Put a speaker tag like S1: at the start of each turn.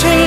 S1: 나